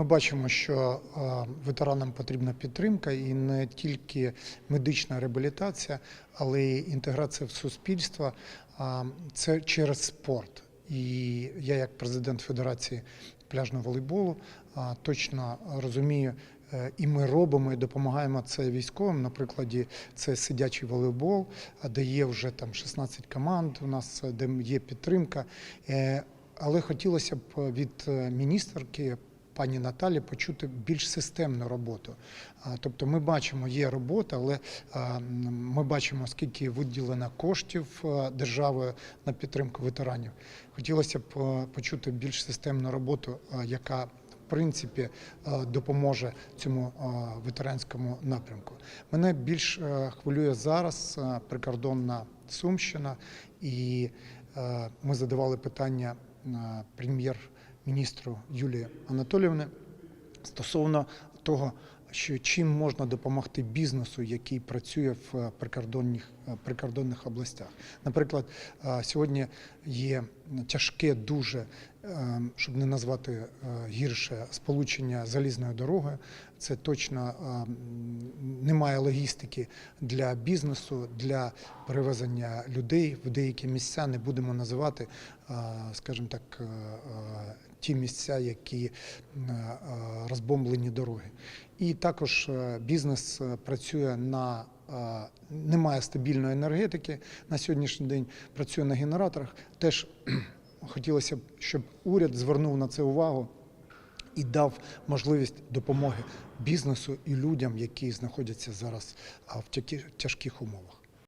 Ми бачимо, що е, ветеранам потрібна підтримка і не тільки медична реабілітація, але й інтеграція в суспільство. Це через спорт. І я, як президент Федерації пляжного волейболу, точно розумію. е, І ми робимо і допомагаємо це військовим. На прикладі це сидячий волейбол, де є вже там 16 команд. У нас е, де є підтримка. Але хотілося б від міністерки пані Наталі почути більш системну роботу. Тобто ми бачимо, є робота, але ми бачимо, скільки виділено коштів державою на підтримку ветеранів. Хотілося б почути більш системну роботу, яка в принципі допоможе цьому ветеранському напрямку. Мене більш хвилює зараз прикордонна Сумщина, і ми задавали питання а, прем'єр-міністру Юлії Анатоліївни стосовно того, що чим можна допомогти бізнесу, який працює в е, прикордонних, е, прикордонних областях. Наприклад, е, сьогодні є тяжке дуже, щоб не назвати е, гірше, сполучення залізною дорогою. Це точно е, немає логістики для бізнесу, для перевезення людей в деякі місця. Не будемо називати, е, скажімо так, е, ті місця, які розбомблені дороги. І також бізнес працює на немає стабільної енергетики на сьогоднішній день, працює на генераторах. Теж хотілося б, щоб уряд звернув на це увагу і дав можливість допомоги бізнесу і людям, які знаходяться зараз в тяжких умовах.